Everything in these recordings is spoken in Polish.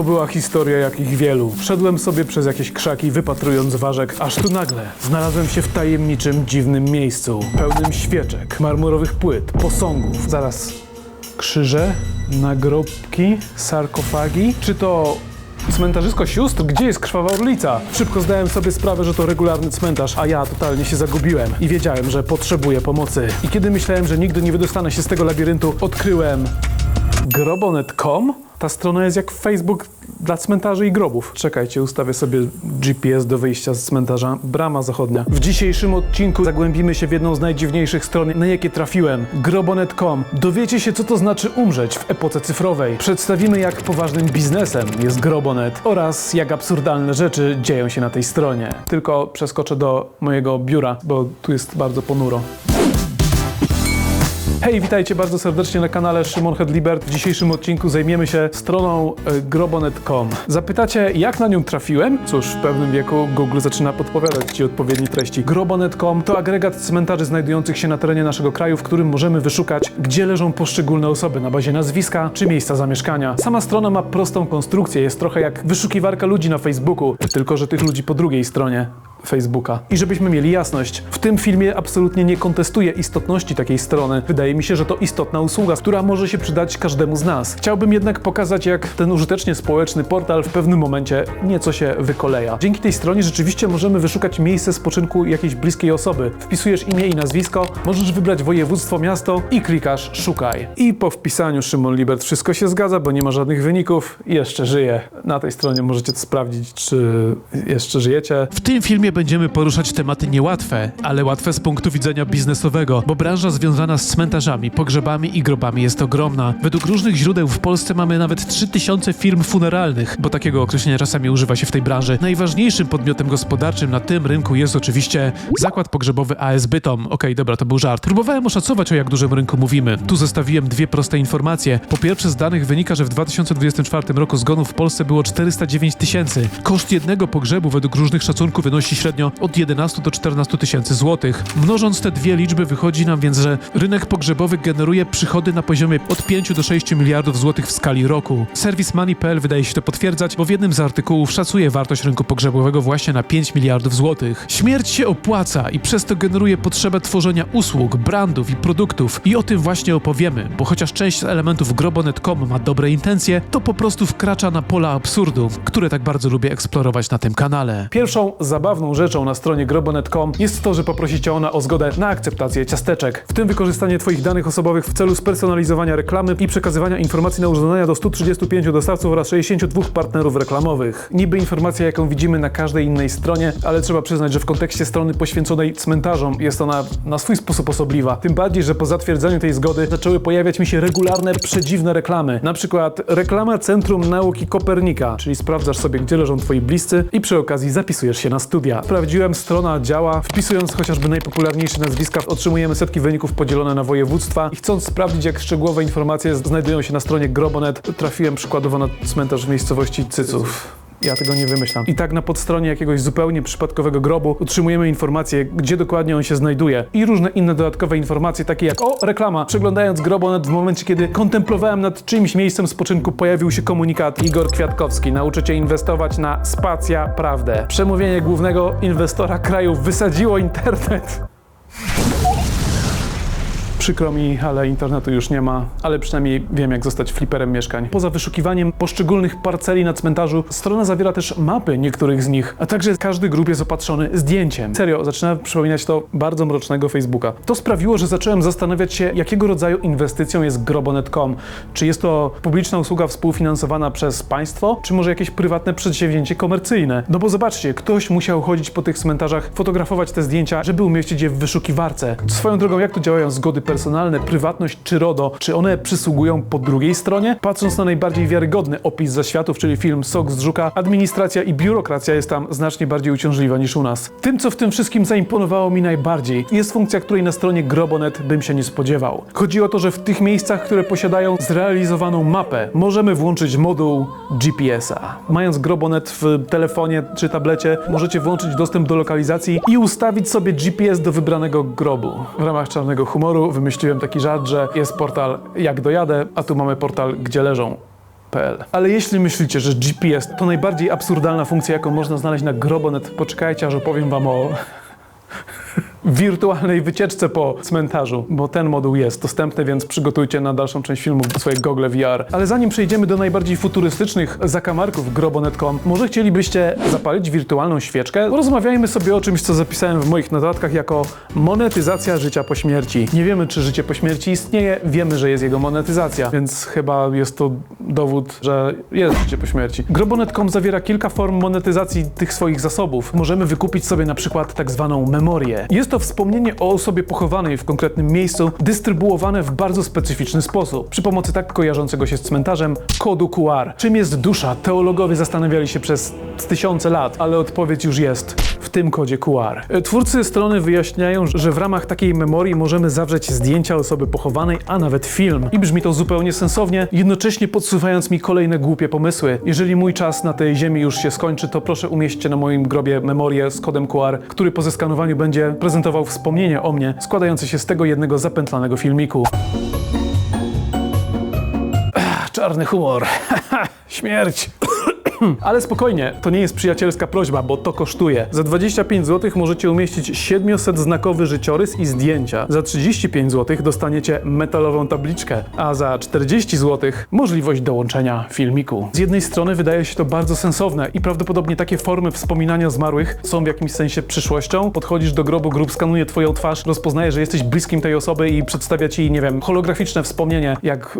To była historia jakich wielu. Szedłem sobie przez jakieś krzaki, wypatrując ważek, aż tu nagle znalazłem się w tajemniczym, dziwnym miejscu, pełnym świeczek, marmurowych płyt, posągów. Zaraz, krzyże, nagrobki, sarkofagi? Czy to cmentarzysko sióstr? Gdzie jest krwawa orlica? Szybko zdałem sobie sprawę, że to regularny cmentarz, a ja totalnie się zagubiłem i wiedziałem, że potrzebuję pomocy. I kiedy myślałem, że nigdy nie wydostanę się z tego labiryntu, odkryłem grobonet.com? Ta strona jest jak Facebook dla cmentarzy i grobów. Czekajcie, ustawię sobie GPS do wyjścia z cmentarza. Brama zachodnia. W dzisiejszym odcinku zagłębimy się w jedną z najdziwniejszych stron, na jakie trafiłem. Grobonet.com. Dowiecie się, co to znaczy umrzeć w epoce cyfrowej. Przedstawimy, jak poważnym biznesem jest Grobonet oraz jak absurdalne rzeczy dzieją się na tej stronie. Tylko przeskoczę do mojego biura, bo tu jest bardzo ponuro. Hej, witajcie bardzo serdecznie na kanale Szymon Hedlibert. W dzisiejszym odcinku zajmiemy się stroną e, grobonet.com. Zapytacie, jak na nią trafiłem? Cóż, w pewnym wieku Google zaczyna podpowiadać Ci odpowiednie treści. Grobonet.com to agregat cmentarzy znajdujących się na terenie naszego kraju, w którym możemy wyszukać, gdzie leżą poszczególne osoby na bazie nazwiska czy miejsca zamieszkania. Sama strona ma prostą konstrukcję, jest trochę jak wyszukiwarka ludzi na Facebooku, tylko że tych ludzi po drugiej stronie. Facebooka. I żebyśmy mieli jasność, w tym filmie absolutnie nie kontestuję istotności takiej strony. Wydaje mi się, że to istotna usługa, która może się przydać każdemu z nas. Chciałbym jednak pokazać, jak ten użytecznie społeczny portal w pewnym momencie nieco się wykoleja. Dzięki tej stronie rzeczywiście możemy wyszukać miejsce spoczynku jakiejś bliskiej osoby. Wpisujesz imię i nazwisko, możesz wybrać województwo, miasto i klikasz szukaj. I po wpisaniu Szymon Libert wszystko się zgadza, bo nie ma żadnych wyników i jeszcze żyje. Na tej stronie możecie to sprawdzić, czy jeszcze żyjecie. W tym filmie będziemy poruszać tematy niełatwe, ale łatwe z punktu widzenia biznesowego, bo branża związana z cmentarzami, pogrzebami i grobami jest ogromna. Według różnych źródeł w Polsce mamy nawet 3000 firm funeralnych, bo takiego określenia czasami używa się w tej branży. Najważniejszym podmiotem gospodarczym na tym rynku jest oczywiście zakład pogrzebowy AS Bytom. Okej, dobra, to był żart. Próbowałem oszacować o jak dużym rynku mówimy. Tu zestawiłem dwie proste informacje. Po pierwsze z danych wynika, że w 2024 roku zgonów w Polsce było 409 tysięcy. Koszt jednego pogrzebu według różnych szacunków wynosi średnio od 11 do 14 tysięcy złotych. Mnożąc te dwie liczby wychodzi nam więc, że rynek pogrzebowy generuje przychody na poziomie od 5 do 6 miliardów złotych w skali roku. Serwis Money.pl wydaje się to potwierdzać, bo w jednym z artykułów szacuje wartość rynku pogrzebowego właśnie na 5 miliardów złotych. Śmierć się opłaca i przez to generuje potrzebę tworzenia usług, brandów i produktów. I o tym właśnie opowiemy, bo chociaż część elementów grobonet.com ma dobre intencje, to po prostu wkracza na pola absurdu, które tak bardzo lubię eksplorować na tym kanale. Pierwszą zabawną rzeczą na stronie grobonet.com jest to, że poprosi cię ona o zgodę na akceptację ciasteczek, w tym wykorzystanie twoich danych osobowych w celu spersonalizowania reklamy i przekazywania informacji na urządzenia do 135 dostawców oraz 62 partnerów reklamowych. Niby informacja, jaką widzimy na każdej innej stronie, ale trzeba przyznać, że w kontekście strony poświęconej cmentarzom jest ona na swój sposób osobliwa. Tym bardziej, że po zatwierdzeniu tej zgody zaczęły pojawiać mi się regularne, przedziwne reklamy. Na przykład reklama Centrum Nauki Kopernika, czyli sprawdzasz sobie, gdzie leżą twoi bliscy i przy okazji zapisujesz się na studia. Sprawdziłem, strona działa. Wpisując chociażby najpopularniejsze nazwiska, otrzymujemy setki wyników podzielone na województwa. I chcąc sprawdzić, jak szczegółowe informacje znajdują się na stronie Grobonet, trafiłem przykładowo na cmentarz w miejscowości Cyców. Ja tego nie wymyślam. I tak na podstronie jakiegoś zupełnie przypadkowego grobu otrzymujemy informację, gdzie dokładnie on się znajduje. I różne inne dodatkowe informacje, takie jak o, reklama. Przeglądając grobonet w momencie, kiedy kontemplowałem nad czyimś miejscem spoczynku, pojawił się komunikat Igor Kwiatkowski. Nauczycie inwestować na spacja prawdę. Przemówienie głównego inwestora kraju wysadziło internet. Przykro mi, ale internetu już nie ma, ale przynajmniej wiem, jak zostać fliperem mieszkań. Poza wyszukiwaniem poszczególnych parceli na cmentarzu, strona zawiera też mapy niektórych z nich, a także każdy grób jest opatrzony zdjęciem. Serio, zaczyna przypominać to bardzo mrocznego Facebooka. To sprawiło, że zacząłem zastanawiać się, jakiego rodzaju inwestycją jest grobonet.com. Czy jest to publiczna usługa współfinansowana przez państwo, czy może jakieś prywatne przedsięwzięcie komercyjne? No bo zobaczcie, ktoś musiał chodzić po tych cmentarzach, fotografować te zdjęcia, żeby umieścić je w wyszukiwarce. Swoją drogą, jak tu działają zgody personalne, prywatność czy RODO, czy one przysługują po drugiej stronie? Patrząc na najbardziej wiarygodny opis zaświatów, czyli film Sok z Żuka, administracja i biurokracja jest tam znacznie bardziej uciążliwa niż u nas. Tym, co w tym wszystkim zaimponowało mi najbardziej, jest funkcja, której na stronie Grobonet bym się nie spodziewał. Chodzi o to, że w tych miejscach, które posiadają zrealizowaną mapę, możemy włączyć moduł GPS-a. Mając Grobonet w telefonie czy tablecie, możecie włączyć dostęp do lokalizacji i ustawić sobie GPS do wybranego grobu. W ramach czarnego humoru wymyśliłem taki żart, że jest portal Jak dojadę, a tu mamy portal Gdzie leżą PL. Ale jeśli myślicie, że GPS to najbardziej absurdalna funkcja, jaką można znaleźć na Grobonet, poczekajcie, aż opowiem wam o wirtualnej wycieczce po cmentarzu, bo ten moduł jest dostępny, więc przygotujcie na dalszą część filmu swoje gogle VR. Ale zanim przejdziemy do najbardziej futurystycznych zakamarków grobonet.com, może chcielibyście zapalić wirtualną świeczkę? Rozmawiajmy sobie o czymś, co zapisałem w moich notatkach jako monetyzacja życia po śmierci. Nie wiemy, czy życie po śmierci istnieje, wiemy, że jest jego monetyzacja, więc chyba jest to dowód, że jest życie po śmierci. Grobonet.com zawiera kilka form monetyzacji tych swoich zasobów. Możemy wykupić sobie na przykład tak zwaną memorię. Jest to wspomnienie o osobie pochowanej w konkretnym miejscu, dystrybuowane w bardzo specyficzny sposób, przy pomocy tak kojarzącego się z cmentarzem kodu QR. Czym jest dusza? Teologowie zastanawiali się przez tysiące lat, ale odpowiedź już jest w tym kodzie QR. E, Twórcy strony wyjaśniają, że w ramach takiej memorii możemy zawrzeć zdjęcia osoby pochowanej, a nawet film. I brzmi to zupełnie sensownie, jednocześnie podsuwając mi kolejne głupie pomysły. Jeżeli mój czas na tej ziemi już się skończy, to proszę umieśćcie na moim grobie memorię z kodem QR, który po zeskanowaniu będzie prezentował wspomnienie o mnie, składające się z tego jednego zapętlanego filmiku. Czarny humor. Śmierć. Ale spokojnie, to nie jest przyjacielska prośba, bo to kosztuje. Za 25 zł możecie umieścić 700-znakowy życiorys i zdjęcia. Za 35 zł dostaniecie metalową tabliczkę, a za 40 zł możliwość dołączenia filmiku. Z jednej strony wydaje się to bardzo sensowne i prawdopodobnie takie formy wspominania zmarłych są w jakimś sensie przyszłością. Podchodzisz do grobu, grób skanuje twoją twarz, rozpoznaje, że jesteś bliskim tej osoby i przedstawia ci, nie wiem, holograficzne wspomnienie, jak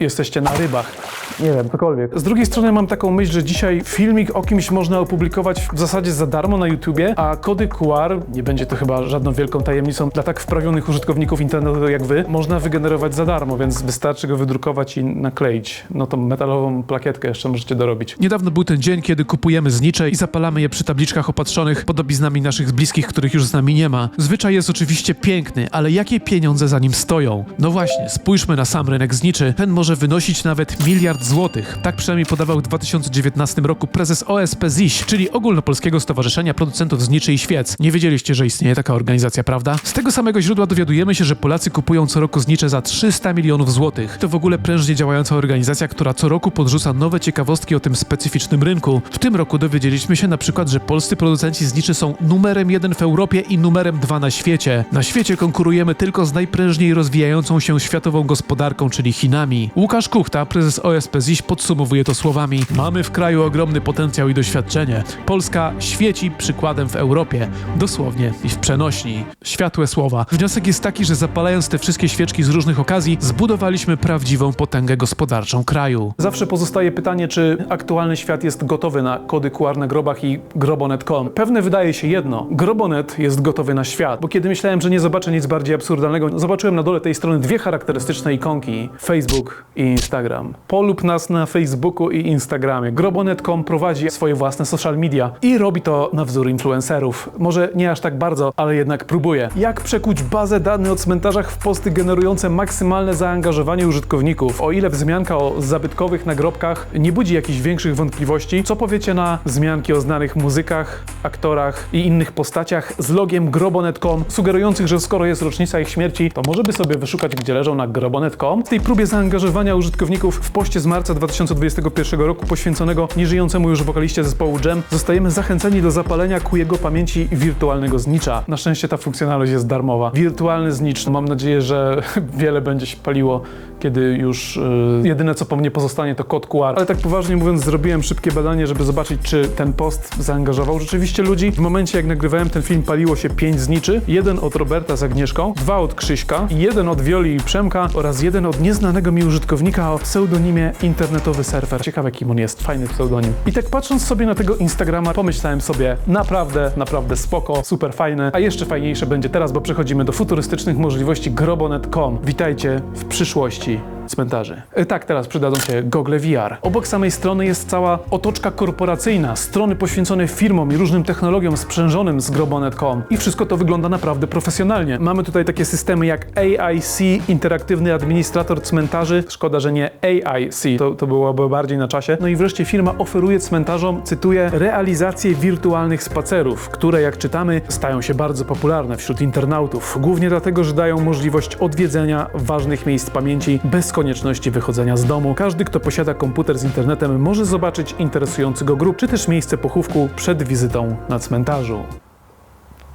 jesteście na rybach. Nie wiem, cokolwiek. Z drugiej strony mam taką myśl, że dzisiaj filmik o kimś można opublikować w zasadzie za darmo na YouTubie, a kody QR, nie będzie to chyba żadną wielką tajemnicą dla tak wprawionych użytkowników internetu jak wy, można wygenerować za darmo, więc wystarczy go wydrukować i nakleić. No tą metalową plakietkę jeszcze możecie dorobić. Niedawno był ten dzień, kiedy kupujemy znicze i zapalamy je przy tabliczkach opatrzonych podobiznami naszych bliskich, których już z nami nie ma. Zwyczaj jest oczywiście piękny, ale jakie pieniądze za nim stoją? No właśnie, spójrzmy na sam rynek zniczy. Ten może wynosić nawet miliard złotych. Tak przynajmniej podawał w 2019 roku prezes OSP ZIŚ, czyli Ogólnopolskiego Stowarzyszenia Producentów Zniczy i Świec. Nie wiedzieliście, że istnieje taka organizacja, prawda? Z tego samego źródła dowiadujemy się, że Polacy kupują co roku znicze za 300 milionów złotych. To w ogóle prężnie działająca organizacja, która co roku podrzuca nowe ciekawostki o tym specyficznym rynku. W tym roku dowiedzieliśmy się na przykład, że polscy producenci zniczy są numerem jeden w Europie i numerem dwa na świecie. Na świecie konkurujemy tylko z najprężniej rozwijającą się światową gospodarką, czyli Chinami. Łukasz Kuchta, prezes OSP ZIŚ, podsumowuje to słowami: Mamy w kraju ogromny potencjał i doświadczenie. Polska świeci przykładem w Europie, dosłownie i w przenośni. Światłe słowa. Wniosek jest taki, że zapalając te wszystkie świeczki z różnych okazji, zbudowaliśmy prawdziwą potęgę gospodarczą kraju. Zawsze pozostaje pytanie, czy aktualny świat jest gotowy na kody QR na grobach i grobonet.com. Pewne wydaje się jedno. Grobonet jest gotowy na świat, bo kiedy myślałem, że nie zobaczę nic bardziej absurdalnego, zobaczyłem na dole tej strony dwie charakterystyczne ikonki. Facebook i Instagram. Polub nas na Facebooku i Instagramie. Grobonet.com prowadzi swoje własne social media i robi to na wzór influencerów. Może nie aż tak bardzo, ale jednak próbuje. Jak przekuć bazę danych o cmentarzach w posty generujące maksymalne zaangażowanie użytkowników? O ile wzmianka o zabytkowych nagrobkach nie budzi jakichś większych wątpliwości, co powiecie na wzmianki o znanych muzykach, aktorach i innych postaciach z logiem grobonet.com, sugerujących, że skoro jest rocznica ich śmierci, to może by sobie wyszukać, gdzie leżą na grobonet.com? W tej próbie zaangażowania użytkowników w poście z marca 2021 roku poświęconego nieżyjącemu już wokaliście zespołu Jam zostajemy zachęceni do zapalenia ku jego pamięci wirtualnego znicza. Na szczęście ta funkcjonalność jest darmowa. Wirtualny znicz, mam nadzieję, że wiele będzie się paliło, kiedy już yy, jedyne co po mnie pozostanie to kod QR. Ale tak poważnie mówiąc, zrobiłem szybkie badanie, żeby zobaczyć, czy ten post zaangażował rzeczywiście ludzi. W momencie, jak nagrywałem ten film, paliło się pięć zniczy. Jeden od Roberta z Agnieszką, dwa od Krzyśka, jeden od Wioli i Przemka oraz jeden od nieznanego mi użytkownika o pseudonimie internetowy surfer. Ciekawe, kim on jest. Fajny pseudonim. I tak patrząc sobie na tego Instagrama, pomyślałem sobie, naprawdę, naprawdę spoko, super fajne. A jeszcze fajniejsze będzie teraz, bo przechodzimy do futurystycznych możliwości grobonet.com. Witajcie w przyszłości cmentarzy. E, Tak, teraz przydadzą się gogle VR. Obok samej strony jest cała otoczka korporacyjna, strony poświęcone firmom i różnym technologiom sprzężonym z grobonet.com. I wszystko to wygląda naprawdę profesjonalnie. Mamy tutaj takie systemy jak AIC, Interaktywny Administrator Cmentarzy. Szkoda, że nie AIC, to, to byłoby bardziej na czasie. No i wreszcie firma oferuje cmentarzom, cytuję, realizację wirtualnych spacerów, które jak czytamy stają się bardzo popularne wśród internautów. Głównie dlatego, że dają możliwość odwiedzenia ważnych miejsc pamięci bez konieczności wychodzenia z domu. Każdy, kto posiada komputer z internetem, może zobaczyć interesujący go grup, czy też miejsce pochówku przed wizytą na cmentarzu.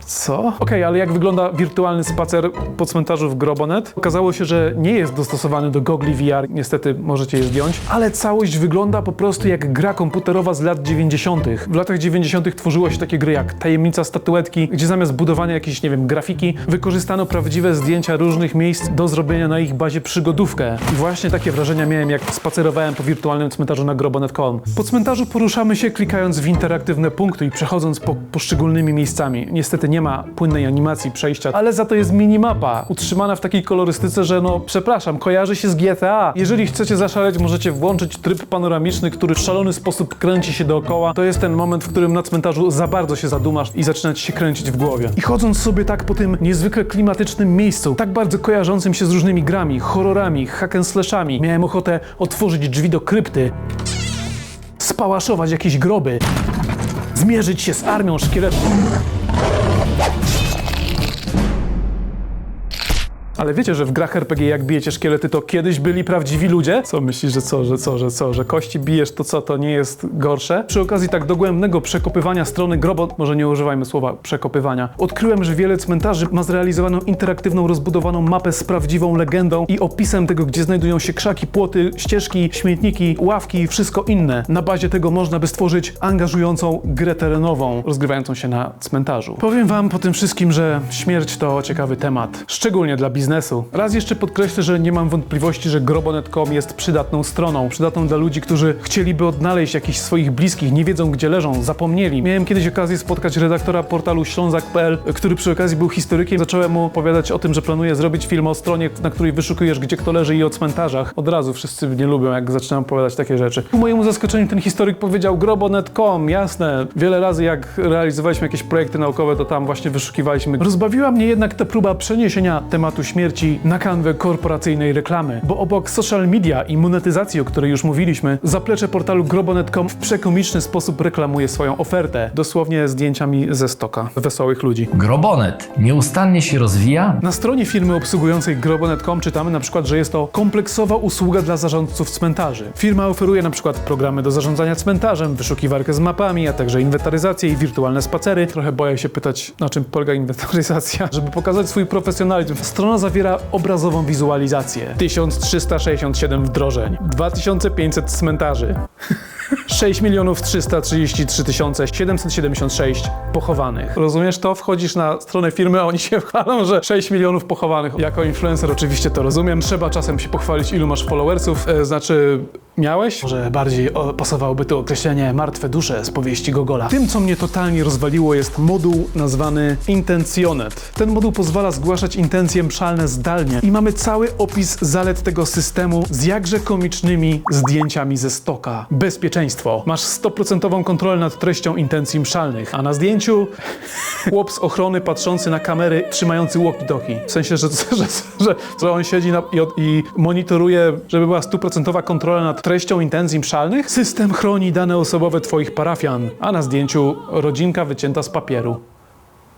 Co? Okej, ale jak wygląda wirtualny spacer po cmentarzu w Grobonet? Okazało się, że nie jest dostosowany do gogli VR, niestety możecie je zdjąć, ale całość wygląda po prostu jak gra komputerowa z lat 90. W latach 90. tworzyło się takie gry jak Tajemnica Statuetki, gdzie zamiast budowania jakiejś, nie wiem, grafiki, wykorzystano prawdziwe zdjęcia różnych miejsc do zrobienia na ich bazie przygodówkę. I właśnie takie wrażenia miałem, jak spacerowałem po wirtualnym cmentarzu na Grobonet.com. Po cmentarzu poruszamy się klikając w interaktywne punkty i przechodząc po poszczególnymi miejscami. Niestety nie ma płynnej animacji przejścia, ale za to jest minimapa, utrzymana w takiej kolorystyce, że no, przepraszam, kojarzy się z GTA. Jeżeli chcecie zaszaleć, możecie włączyć tryb panoramiczny, który w szalony sposób kręci się dookoła. To jest ten moment, w którym na cmentarzu za bardzo się zadumasz i zaczyna ci się kręcić w głowie. I chodząc sobie tak po tym niezwykle klimatycznym miejscu, tak bardzo kojarzącym się z różnymi grami, horrorami, hack and slashami, miałem ochotę otworzyć drzwi do krypty, spałaszować jakieś groby, zmierzyć się z armią szkieletów. Ale wiecie, że w grach RPG jak bijecie szkielety, to kiedyś byli prawdziwi ludzie? Co myślisz, że co, że co, że co, że kości bijesz, to co, to nie jest gorsze? Przy okazji tak dogłębnego przekopywania strony grobo, może nie używajmy słowa przekopywania, odkryłem, że wiele cmentarzy ma zrealizowaną interaktywną, rozbudowaną mapę z prawdziwą legendą i opisem tego, gdzie znajdują się krzaki, płoty, ścieżki, śmietniki, ławki i wszystko inne. Na bazie tego można by stworzyć angażującą grę terenową, rozgrywającą się na cmentarzu. Powiem wam po tym wszystkim, że śmierć to ciekawy temat, szczególnie dla biznesu. Raz jeszcze podkreślę, że nie mam wątpliwości, że grobonet.com jest przydatną stroną. Przydatną dla ludzi, którzy chcieliby odnaleźć jakichś swoich bliskich, nie wiedzą gdzie leżą, zapomnieli. Miałem kiedyś okazję spotkać redaktora portalu ślązak.pl, który przy okazji był historykiem. Zacząłem mu opowiadać o tym, że planuję zrobić film o stronie, na której wyszukujesz gdzie kto leży i o cmentarzach. Od razu wszyscy mnie lubią, jak zaczynam opowiadać takie rzeczy. Ku mojemu zaskoczeniu ten historyk powiedział grobonet.com, jasne. Wiele razy jak realizowaliśmy jakieś projekty naukowe, to tam właśnie wyszukiwaliśmy. Rozbawiła mnie jednak ta próba przeniesienia tematu śmierci na kanwę korporacyjnej reklamy, bo obok social media i monetyzacji, o której już mówiliśmy, zaplecze portalu grobonet.com w przekomiczny sposób reklamuje swoją ofertę, dosłownie zdjęciami ze stoka wesołych ludzi. Grobonet nieustannie się rozwija, Na stronie firmy obsługującej grobonet.com czytamy na przykład, że jest to kompleksowa usługa dla zarządców cmentarzy. Firma oferuje na przykład programy do zarządzania cmentarzem, wyszukiwarkę z mapami, a także inwentaryzację i wirtualne spacery. Trochę boję się pytać, na czym polega inwentaryzacja. Żeby pokazać swój profesjonalizm, strona zawiera obrazową wizualizację. 1367 wdrożeń, 2500 cmentarzy. 6 milionów 333 776 pochowanych. Rozumiesz to? Wchodzisz na stronę firmy, a oni się chwalą, że 6 milionów pochowanych. Jako influencer oczywiście to rozumiem. Trzeba czasem się pochwalić, ilu masz followersów. E, znaczy, miałeś? Może bardziej o, pasowałoby tu określenie martwe dusze z powieści Gogola. Tym, co mnie totalnie rozwaliło, jest moduł nazwany Intentionet. Ten moduł pozwala zgłaszać intencje mszalne zdalnie i mamy cały opis zalet tego systemu z jakże komicznymi zdjęciami ze stoka. Bezpieczeństwo. Masz 100% kontrolę nad treścią intencji mszalnych, a na zdjęciu chłop z ochrony patrzący na kamery, trzymający walkie-talkie. W sensie, że, że, że, że on siedzi na, i, i monitoruje, żeby była stuprocentowa kontrola nad treścią intencji mszalnych. System chroni dane osobowe twoich parafian, a na zdjęciu rodzinka wycięta z papieru.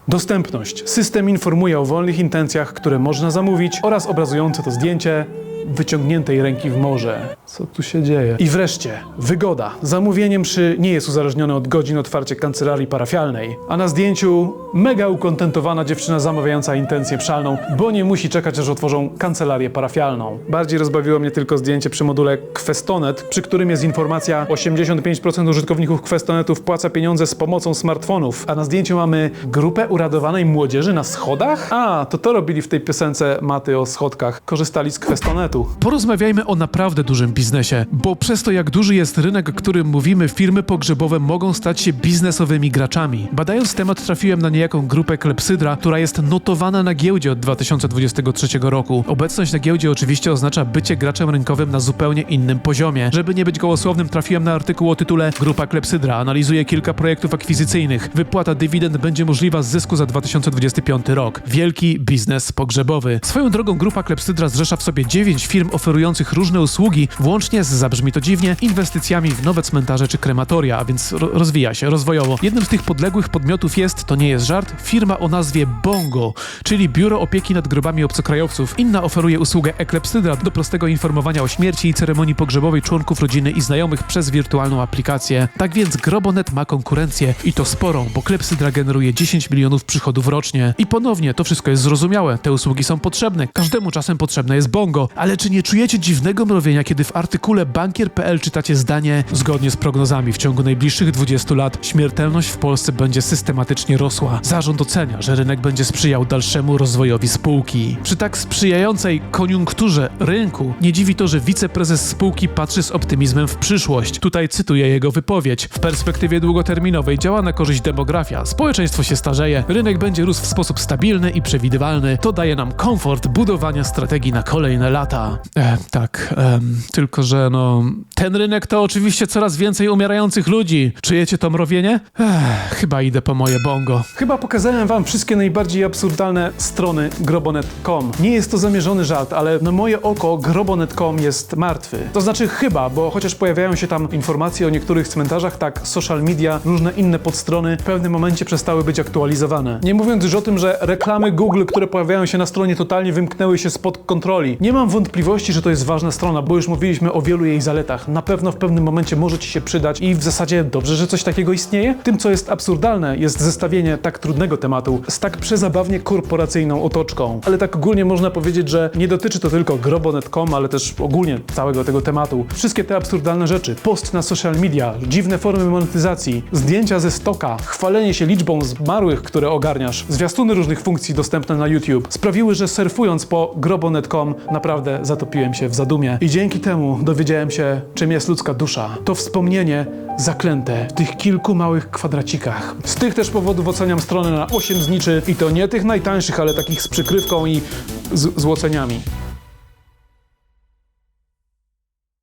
Dostępność. System informuje o wolnych intencjach, które można zamówić oraz obrazujące to zdjęcie wyciągniętej ręki w morze. Co tu się dzieje? I wreszcie, wygoda. Zamówienie mszy nie jest uzależnione od godzin otwarcia kancelarii parafialnej, a na zdjęciu mega ukontentowana dziewczyna zamawiająca intencję mszalną, bo nie musi czekać, aż otworzą kancelarię parafialną. Bardziej rozbawiło mnie tylko zdjęcie przy module Questonet, przy którym jest informacja 85% użytkowników Questonetu wpłaca pieniądze z pomocą smartfonów, a na zdjęciu mamy grupę uradowanej młodzieży na schodach? A, to to robili w tej piosence Maty o schodkach. Korzystali z Questonetu. Porozmawiajmy o naprawdę dużym biznesie, bo przez to jak duży jest rynek, o którym mówimy, firmy pogrzebowe mogą stać się biznesowymi graczami. Badając temat trafiłem na niejaką grupę Klepsydra, która jest notowana na giełdzie od 2023 roku. Obecność na giełdzie oczywiście oznacza bycie graczem rynkowym na zupełnie innym poziomie. Żeby nie być gołosłownym, trafiłem na artykuł o tytule Grupa Klepsydra analizuje kilka projektów akwizycyjnych. Wypłata dywidend będzie możliwa z zysku za 2025 rok. Wielki biznes pogrzebowy. Swoją drogą grupa Klepsydra zrzesza w sobie 9 firm oferujących różne usługi, włącznie z, zabrzmi to dziwnie, inwestycjami w nowe cmentarze czy krematoria, a więc ro rozwija się rozwojowo. Jednym z tych podległych podmiotów jest, to nie jest żart, firma o nazwie Bongo, czyli Biuro Opieki nad Grobami Obcokrajowców. Inna oferuje usługę Eklepsydra do prostego informowania o śmierci i ceremonii pogrzebowej członków rodziny i znajomych przez wirtualną aplikację. Tak więc Grobonet ma konkurencję i to sporą, bo Klepsydra generuje 10 milionów przychodów rocznie. I ponownie, to wszystko jest zrozumiałe, te usługi są potrzebne, każdemu czasem potrzebne jest bongo. Ale czy nie czujecie dziwnego mrowienia, kiedy w artykule bankier.pl czytacie zdanie zgodnie z prognozami w ciągu najbliższych 20 lat śmiertelność w Polsce będzie systematycznie rosła. Zarząd ocenia, że rynek będzie sprzyjał dalszemu rozwojowi spółki. Przy tak sprzyjającej koniunkturze rynku nie dziwi to, że wiceprezes spółki patrzy z optymizmem w przyszłość. Tutaj cytuję jego wypowiedź. W perspektywie długoterminowej działa na korzyść demografia. Społeczeństwo się starzeje, rynek będzie rósł w sposób stabilny i przewidywalny. To daje nam komfort budowania strategii na kolejne lata. E, tak, em, tylko że no, ten rynek to oczywiście coraz więcej umierających ludzi. Czujecie to mrowienie? Ech, chyba idę po moje bongo. Chyba pokazałem wam wszystkie najbardziej absurdalne strony grobonet.com. Nie jest to zamierzony żart, ale na moje oko grobonet.com jest martwy. To znaczy chyba, bo chociaż pojawiają się tam informacje o niektórych cmentarzach, tak social media, różne inne podstrony w pewnym momencie przestały być aktualizowane. Nie mówiąc już o tym, że reklamy Google, które pojawiają się na stronie totalnie wymknęły się spod kontroli. Nie mam wątpliwości, że to jest ważna strona, bo już mówiliśmy o wielu jej zaletach. Na pewno w pewnym momencie może ci się przydać i w zasadzie dobrze, że coś takiego istnieje. Tym, co jest absurdalne, jest zestawienie tak trudnego tematu z tak przezabawnie korporacyjną otoczką. Ale tak ogólnie można powiedzieć, że nie dotyczy to tylko grobo.com, ale też ogólnie całego tego tematu. Wszystkie te absurdalne rzeczy, post na social media, dziwne formy monetyzacji, zdjęcia ze stoka, chwalenie się liczbą zmarłych, które ogarniasz, zwiastuny różnych funkcji dostępne na YouTube sprawiły, że surfując po grobo.com naprawdę zatopiłem się w zadumie i dzięki temu dowiedziałem się, czym jest ludzka dusza. To wspomnienie zaklęte w tych kilku małych kwadracikach. Z tych też powodów oceniam stronę na 8 zniczy i to nie tych najtańszych, ale takich z przykrywką i z złoceniami.